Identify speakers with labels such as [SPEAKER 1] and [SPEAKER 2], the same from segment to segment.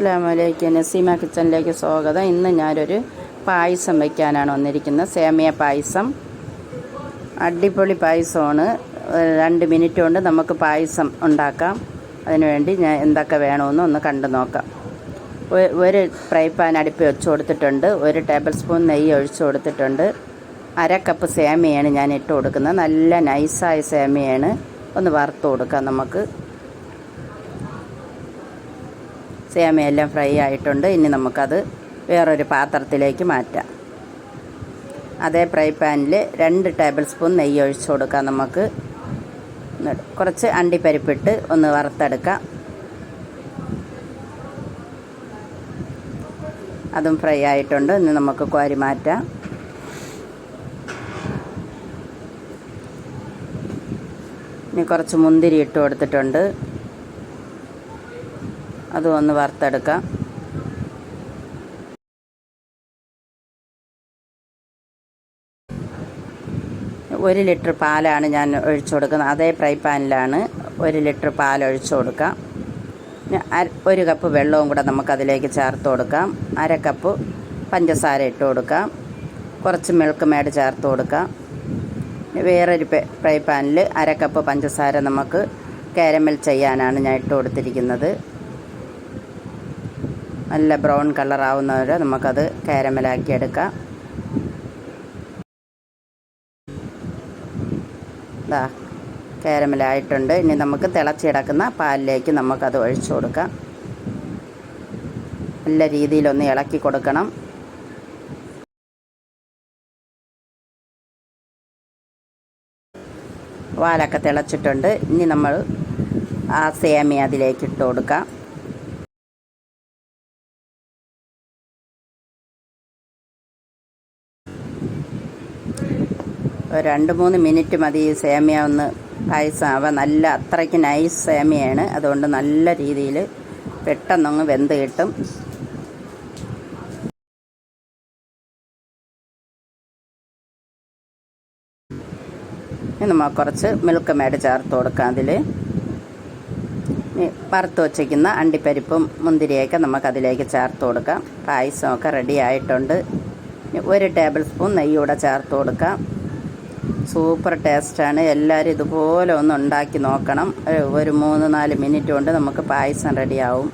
[SPEAKER 1] അസ്സാം വലൈക്കും നസീമ കിച്ചണിലേക്ക് സ്വാഗതം. ഇന്ന് ഞാനൊരു പായസം വയ്ക്കാനാണ് വന്നിരിക്കുന്നത്. സേമിയ പായസം. അടിപൊളി പായസമാണ്. രണ്ട് മിനിറ്റ് കൊണ്ട് നമുക്ക് പായസം ഉണ്ടാക്കാം. അതിനുവേണ്ടി ഞാൻ എന്തൊക്കെ വേണമെന്ന് ഒന്ന് കണ്ടു നോക്കാം. ഒരു ഫ്രൈ പാൻ അടുപ്പ് വെച്ച് കൊടുത്തിട്ടുണ്ട്. ഒരു ടേബിൾ സ്പൂൺ നെയ്യ് ഒഴിച്ച് കൊടുത്തിട്ടുണ്ട്. അര കപ്പ് സേമിയാണ് ഞാൻ ഇട്ട് കൊടുക്കുന്നത്. നല്ല നൈസായ സേമിയാണ് ഒന്ന് വറുത്ത് കൊടുക്കാം നമുക്ക്. സേമിയെല്ലാം ഫ്രൈ ആയിട്ടുണ്ട്. ഇനി നമുക്കത് വേറൊരു പാത്രത്തിലേക്ക് മാറ്റാം. അതേ ഫ്രൈ പാനിൽ രണ്ട് ടേബിൾ സ്പൂൺ നെയ്യ് ഒഴിച്ചു കൊടുക്കാം നമുക്ക്. കുറച്ച് അണ്ടിപ്പരിപ്പിട്ട് ഒന്ന് വറുത്തെടുക്കാം. അതും ഫ്രൈ ആയിട്ടുണ്ട്. ഇനി നമുക്ക് കോരി മാറ്റാം. ഇനി കുറച്ച് മുന്തിരി ഇട്ട് കൊടുത്തിട്ടുണ്ട്. അതും ഒന്ന് വറുത്തെടുക്കാം. ഒരു ലിറ്റർ പാലാണ് ഞാൻ ഒഴിച്ചു കൊടുക്കുന്നത്. അതേ ഫ്രൈ പാനിലാണ് ഒരു ലിറ്റർ പാൽ ഒഴിച്ചു കൊടുക്കാം. ഒരു കപ്പ് വെള്ളവും കൂടെ നമുക്കതിലേക്ക് ചേർത്ത് കൊടുക്കാം. അര കപ്പ് പഞ്ചസാര ഇട്ട് കൊടുക്കാം. കുറച്ച് മിൽക്ക് മേഡ് ചേർത്ത് കൊടുക്കാം. വേറൊരു ഫ്രൈ പാനിൽ അര കപ്പ് പഞ്ചസാര നമുക്ക് കാരമൽ ചെയ്യാനാണ് ഞാൻ ഇട്ട് കൊടുത്തിരിക്കുന്നത്. നല്ല ബ്രൗൺ കളർ ആവുന്നവരെ നമുക്കത് കാരമലാക്കി എടുക്കാം. ഇതാ കാരമലായിട്ടുണ്ട്. ഇനി നമുക്ക് തിളച്ചിടക്കുന്ന പാലിലേക്ക് നമുക്കത് ഒഴിച്ചു കൊടുക്കാം. നല്ല രീതിയിലൊന്ന് ഇളക്കി കൊടുക്കണം. പാലൊക്കെ തിളച്ചിട്ടുണ്ട്. ഇനി നമ്മൾ ആ സേമിയ അതിലേക്ക് ഇട്ട് കൊടുക്കാം. രണ്ട് മൂന്ന് മിനിറ്റ് മതി ഈ സേമിയ ഒന്ന് പായസം ആവാൻ നല്ല അത്രയ്ക്ക് നൈസ് സേമിയയാണ്. അതുകൊണ്ട് നല്ല രീതിയിൽ പെട്ടെന്നൊന്ന് വെന്ത് കിട്ടും. നമുക്ക് കുറച്ച് മിൽക്ക് മേഡ് ചേർത്ത് കൊടുക്കാം അതിൽ വറുത്ത് വച്ചിരിക്കുന്ന അണ്ടിപ്പരിപ്പും മുന്തിരിയൊക്കെ നമുക്കതിലേക്ക് ചേർത്ത് കൊടുക്കാം. പായസമൊക്കെ റെഡി ആയിട്ടുണ്ട്. ഒരു ടേബിൾ സ്പൂൺ നെയ്യൂടെ ചേർത്ത് കൊടുക്കാം. സൂപ്പർ ടേസ്റ്റാണ്. എല്ലാവരും ഇതുപോലെ ഒന്ന് ഉണ്ടാക്കി നോക്കണം. ഒരു- മൂന്ന് നാല് മിനിറ്റ് കൊണ്ട് നമുക്ക് പായസം റെഡിയാവും.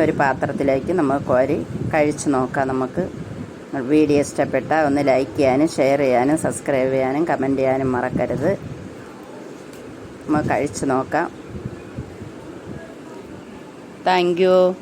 [SPEAKER 1] ഒരു പാത്രത്തിലേക്ക് നമുക്ക് കോരി കഴിച്ചു നോക്കാം നമുക്ക്. വീഡിയോ ഇഷ്ടപ്പെട്ടാൽ ഒന്ന് ലൈക്ക് ചെയ്യാനും ഷെയർ ചെയ്യാനും സബ്സ്ക്രൈബ് ചെയ്യാനും കമന്റ് ചെയ്യാനും മറക്കരുത്. നമുക്ക് കഴിച്ചു നോക്കാം. താങ്ക്